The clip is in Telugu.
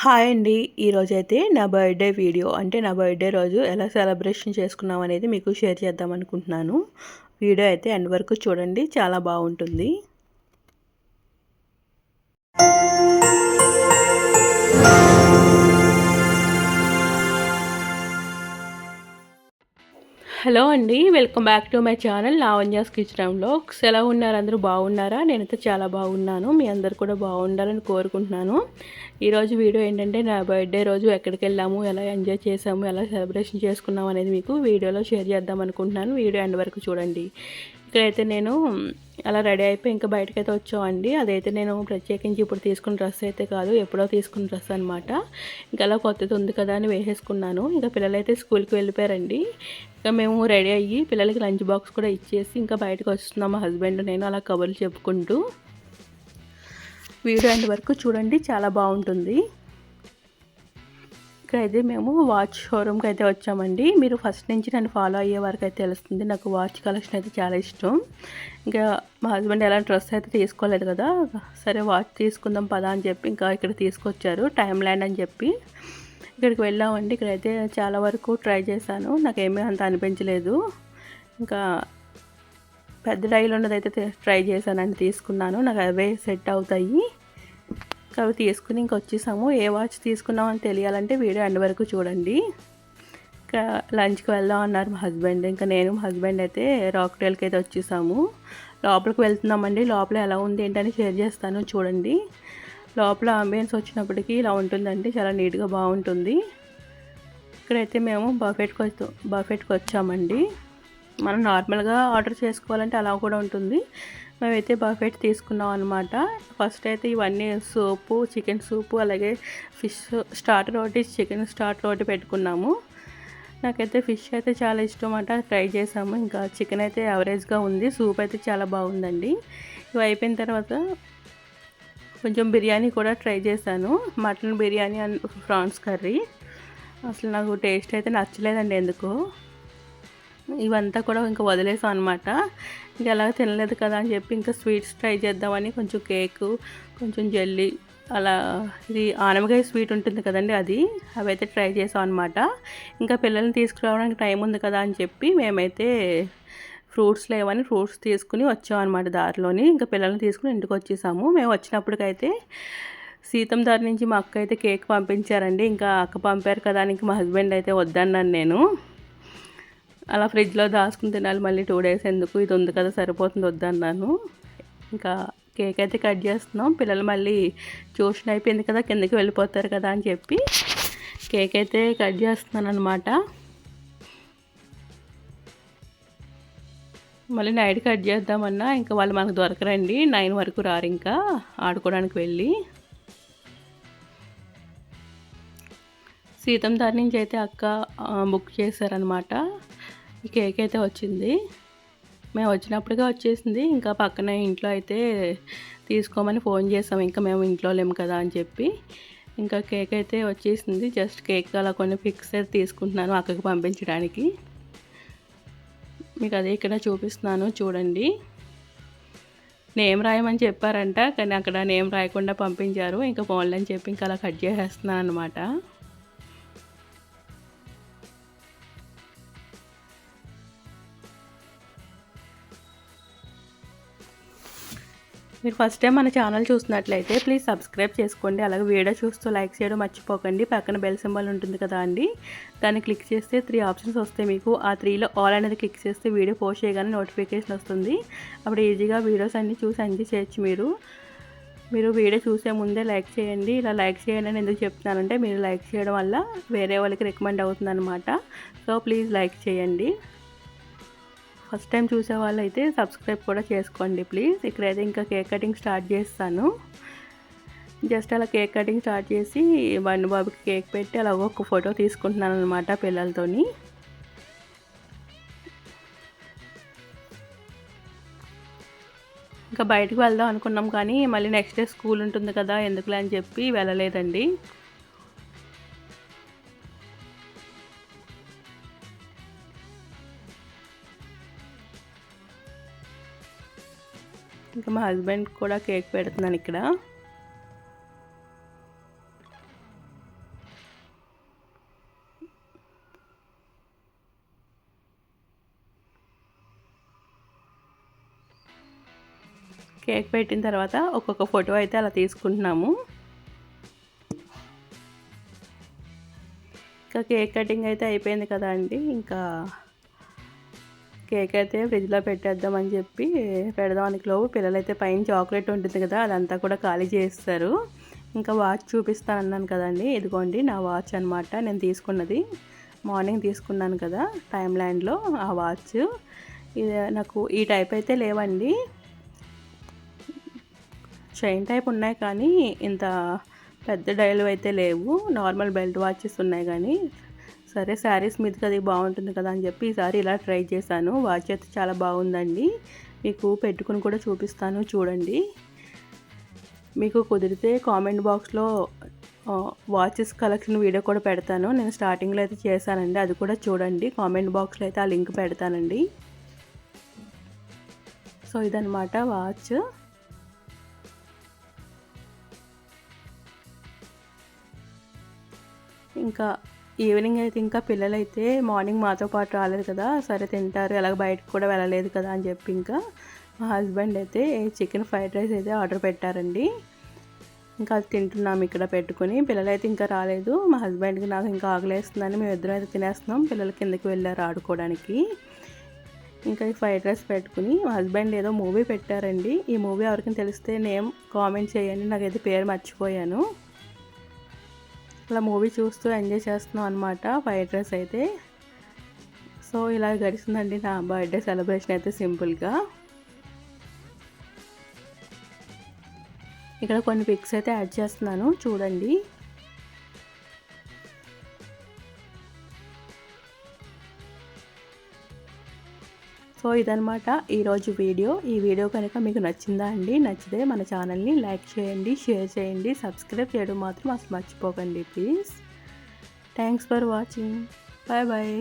హాయ్ అండి. ఈరోజు అయితే నా బర్త్డే వీడియో అంటే నా బర్త్డే రోజు ఎలా సెలబ్రేషన్ చేసుకున్నాం అనేది మీకు షేర్ చేద్దాం అనుకుంటున్నాను. వీడియో అయితే ఎండ్ వరకు చూడండి. చాలా బాగుంటుంది. హలో అండి welcome back to my channel Lavanya's కిచెన్లో ఎలా ఉన్నారు? అందరూ బాగున్నారా? నేనైతే చాలా బాగున్నాను. మీ అందరు కూడా బాగుండాలని కోరుకుంటున్నాను. ఈరోజు వీడియో ఏంటంటే నా బర్త్డే రోజు ఎక్కడికి వెళ్ళాము ఎలా ఎంజాయ్ చేసాము ఎలా సెలబ్రేషన్ చేసుకున్నాము అనేది మీకు వీడియోలో షేర్ చేద్దాం అనుకుంటున్నాను. వీడియో ఎండ్ వరకు చూడండి. ఇక్కడైతే నేను అలా రెడీ అయిపోయి ఇంకా బయటకైతే వచ్చామండి. అదైతే నేను ప్రత్యేకించి ఇప్పుడు తీసుకున్న డ్రెస్ అయితే కాదు ఎప్పుడో తీసుకున్న డ్రెస్ అనమాట ఇంకా అలా కొత్తది ఉంది కదా అని వేసేసుకున్నాను. ఇంకా పిల్లలు అయితే స్కూల్కి వెళ్ళిపోయారండి. ఇంకా మేము రెడీ అయ్యి పిల్లలకి లంచ్ బాక్స్ కూడా ఇచ్చేసి ఇంకా బయటకు వస్తున్నాం. మా హస్బెండ్ నేను అలా కబుర్లు చెప్పుకుంటూ. వీడియో ఎండ్ వరకు చూడండి చాలా బాగుంటుంది. అయితే మేము వాచ్ షోరూమ్కి అయితే వచ్చామండి. మీరు ఫస్ట్ నుంచి నన్ను ఫాలో అయ్యే వరకు అయితే తెలుస్తుంది. నాకు వాచ్ కలెక్షన్ అయితే చాలా ఇష్టం. ఇంకా మా హస్బెండ్ ఎలాంటి డ్రెస్ అయితే తీసుకోలేదు కదా సరే వాచ్ తీసుకుందాం పదా అని చెప్పి ఇంకా ఇక్కడ తీసుకొచ్చారు. టైం ల్యాండ్ అని చెప్పి ఇక్కడికి వెళ్ళామండి. ఇక్కడైతే చాలా వరకు ట్రై చేశాను. నాకేమీ అంత అనిపించలేదు. ఇంకా పెద్ద డైల్ ఉన్నదైతే ట్రై చేశానని తీసుకున్నాను. నాకు అవే సెట్ అవుతాయి. అవి తీసుకుని ఇంక వచ్చేసాము. ఏ వాచ్ తీసుకున్నాం అని తెలియాలంటే వీడియో ఎండ్ వరకు చూడండి. ఇంకా లంచ్కి వెళ్దాం అన్నారు మా హస్బెండ్. ఇంకా నేను మా హస్బెండ్ అయితే రాక్టైల్కి అయితే వచ్చేసాము. లోపలికి వెళ్తున్నామండి. లోపల ఎలా ఉంది ఏంటని షేర్ చేస్తాను చూడండి. లోపల అంబియన్స్ వచ్చినప్పటికీ ఇలా ఉంటుందండి. చాలా నీట్గా బాగుంటుంది. ఇక్కడైతే మేము బఫెట్కి వచ్చి బఫెట్కి వచ్చామండి. మనం నార్మల్గా ఆర్డర్ చేసుకోవాలంటే అలా కూడా ఉంటుంది. మేమైతే బఫెట్ తీసుకున్నాం అనమాట ఫస్ట్ అయితే ఇవన్నీ సూపు చికెన్ సూపు అలాగే ఫిష్ స్టార్టర్ ఒకటి చికెన్ స్టార్టర్ ఒకటి పెట్టుకున్నాము. నాకైతే ఫిష్ అయితే చాలా ఇష్టం అంట ట్రై చేసాము ఇంకా చికెన్ అయితే యావరేజ్గా ఉంది. సూప్ అయితే చాలా బాగుందండి. ఇవి అయిపోయిన తర్వాత కొంచెం బిర్యానీ కూడా ట్రై చేశాను. Mutton biryani and prawns curry. అసలు నాకు టేస్ట్ అయితే నచ్చలేదండి ఎందుకో. ఇవంతా కూడా ఇంకా వదిలేసాం అనమాట ఇంకా ఎలా తినలేదు కదా అని చెప్పి ఇంకా స్వీట్స్ ట్రై చేద్దామని కొంచెం కేకు కొంచెం జెల్లీ అలా ఇది ఆనమకాయ స్వీట్ ఉంటుంది కదండి అది అవైతే ట్రై చేసాం అనమాట ఇంకా పిల్లల్ని తీసుకురావడానికి టైం ఉంది కదా అని చెప్పి మేమైతే ఫ్రూట్స్ లేవని ఫ్రూట్స్ తీసుకుని వచ్చామన్నమాట దారిలోని. ఇంకా పిల్లల్ని తీసుకుని ఇంటికి వచ్చేసాము. మేము వచ్చినప్పటికైతే సీతం దారి నుంచి మా అక్క అయితే కేక్ పంపించారండి. ఇంకా అక్క పంపారు కదా అని మా హస్బెండ్ అయితే వద్దన్నాను నేను. అలా ఫ్రిడ్జ్లో దాచుకుని తినాలి. మళ్ళీ టూ డేస్ ఎందుకు? ఇది ఉంది కదా సరిపోతుంది వద్దన్నాను ఇంకా కేక్ అయితే కట్ చేస్తున్నాం. పిల్లలు మళ్ళీ ట్యూషన్ అయిపోయింది కదా కిందకి వెళ్ళిపోతారు కదా అని చెప్పి కేక్ అయితే కట్ చేస్తున్నాను అనమాట మళ్ళీ నైట్ కట్ చేద్దామన్నా ఇంకా వాళ్ళు మనకు దొరకరండి. నైన్ వరకు రారు ఇంకా ఆడుకోవడానికి వెళ్ళి. సీతం దారి నుంచి అయితే అక్క బుక్ చేశారనమాట ఈ కేక్ అయితే వచ్చింది. మేము వచ్చినప్పటికే వచ్చేసింది. ఇంకా పక్కన ఇంట్లో అయితే తీసుకోమని ఫోన్ చేసాం. ఇంకా మేము ఇంట్లో లేము కదా అని చెప్పి. ఇంకా కేక్ అయితే వచ్చేసింది. జస్ట్ కేక్ అలా కొన్ని ఫిక్స్ అయితే తీసుకుంటున్నాను అక్కడికి పంపించడానికి. మీకు అదే ఇక్కడ చూపిస్తున్నాను. చూడండి. నేమ్ రాయమని చెప్పారంట. కానీ అక్కడ నేమ్ రాయకుండా పంపించారు. ఇంకా ఫోన్లని చెప్పి ఇంకా అలా కట్ చేసేస్తున్నాను అనమాట మీరు ఫస్ట్ టైం మన ఛానల్ చూసినట్లయితే ప్లీజ్ సబ్స్క్రైబ్ చేసుకోండి. అలాగే వీడియో చూస్తూ లైక్ చేయడం మర్చిపోకండి. పక్కన బెల్ సింబల్ ఉంటుంది కదా అండి. దాన్ని క్లిక్ చేస్తే త్రీ ఆప్షన్స్ వస్తాయి మీకు. ఆ త్రీలో ఆల్ అనేది క్లిక్ చేస్తే వీడియో పోస్ట్ చేయగానే నోటిఫికేషన్ వస్తుంది. అప్పుడు ఈజీగా వీడియోస్ అన్నీ చూసి ఎంజాయ్ చేయొచ్చు మీరు. మీరు వీడియో చూసే ముందే లైక్ చేయండి. ఇలా లైక్ చేయండి అని ఎందుకు చెప్తున్నానంటే మీరు లైక్ చేయడం వల్ల వేరే వాళ్ళకి రికమెండ్ అవుతుంది సో ప్లీజ్ లైక్ చేయండి. ఫస్ట్ టైం చూసే వాళ్ళైతే సబ్స్క్రైబ్ కూడా చేసుకోండి ప్లీజ్. ఇక్కడైతే ఇంకా కేక్ కటింగ్ స్టార్ట్ చేస్తాను. జస్ట్ అలా కేక్ కటింగ్ స్టార్ట్ చేసి బండి బాబుకి కేక్ పెట్టి అలా ఒక ఫోటో తీసుకుంటున్నాను అనమాట పిల్లలతోని. ఇంకా బయటకు వెళ్దాం అనుకున్నాం కానీ మళ్ళీ నెక్స్ట్ డే స్కూల్ ఉంటుంది కదా ఎందుకులే అని చెప్పి వెళ్ళలేదండి. ఇంకా మా హస్బెండ్ కూడా కేక్ పెడుతున్నాను ఇక్కడ. కేక్ పెట్టిన తర్వాత ఒక్కొక్క ఫోటో అయితే అలా తీసుకుంటున్నాము. ఇంకా కేక్ కటింగ్ అయితే అయిపోయింది కదా అండి. ఇంకా కేక్ అయితే ఫ్రిడ్జ్లో పెట్టేద్దామని చెప్పి పెడదానికి లోపు పిల్లలైతే పైన చాక్లెట్ ఉంటుంది కదా అదంతా కూడా ఖాళీ చేస్తారు ఇంకా వాచ్ చూపిస్తాను అన్నాను కదండి. ఇదిగోండి నా వాచ్ అనమాట నేను తీసుకున్నది మార్నింగ్ తీసుకున్నాను కదా టైం ల్యాండ్లో ఆ వాచ్. ఇది నాకు ఈ టైప్ అయితే లేవండి. చైన్ టైప్ ఉన్నాయి కానీ ఇంత పెద్ద డైలు అయితే లేవు. నార్మల్ బెల్ట్ వాచెస్ ఉన్నాయి కానీ సరే శారీస్ మీదకి అది బాగుంటుంది కదా అని చెప్పి ఈసారి ఇలా ట్రై చేశాను. వాచ్ అయితే చాలా బాగుందండి. మీకు పెట్టుకుని కూడా చూపిస్తాను చూడండి. మీకు కుదిరితే కామెంట్ బాక్స్లో వాచెస్ కలెక్షన్ వీడియో కూడా పెడతాను. నేను స్టార్టింగ్లో అయితే చేశానండి. అది కూడా చూడండి. కామెంట్ బాక్స్లో అయితే ఆ లింక్ పెడతానండి. సో ఇదనమాట వాచ్. ఇంకా ఈవినింగ్ అయితే ఇంకా పిల్లలైతే మార్నింగ్ మాతో పాటు రాలేదు కదా సరే తింటారు ఎలాగ బయటకు కూడా వెళ్ళలేదు కదా అని చెప్పి ఇంకా మా హస్బెండ్ అయితే చికెన్ ఫ్రైడ్ రైస్ అయితే ఆర్డర్ పెట్టారండి. ఇంకా అది తింటున్నాం ఇక్కడ పెట్టుకుని. పిల్లలైతే ఇంకా రాలేదు. మా హస్బెండ్కి నాకు ఇంకా ఆగలేస్తుందని మేము ఇద్దరం అయితే తినేస్తున్నాం. పిల్లలు కిందకి వెళ్ళారు ఆడుకోవడానికి. ఇంకా ఈ ఫ్రైడ్ రైస్ పెట్టుకుని మా హస్బెండ్ ఏదో మూవీ పెట్టారండి. ఈ మూవీ ఎవరికైనా తెలిస్తే నేమ్ కామెంట్ చేయండి. నాకైతే పేరు మర్చిపోయాను. ఇలా మూవీ చూస్తూ ఎంజాయ్ చేస్తున్నాం అనమాట ఫ్రైడ్ రైస్ అయితే. సో ఇలా గడిచిందండి నా బర్త్డే సెలబ్రేషన్ అయితే సింపుల్గా. ఇక్కడ కొన్ని పిక్స్ అయితే యాడ్ చేస్తున్నాను చూడండి. సో ఇదనమాట ఈరోజు వీడియో. ఈ వీడియో కనుక మీకు నచ్చిందా అండి నచ్చితే మన ఛానల్ని లైక్ చేయండి షేర్ చేయండి సబ్స్క్రైబ్ చేయడం మాత్రం అసలు మర్చిపోకండి please. Thanks for watching. Bye bye.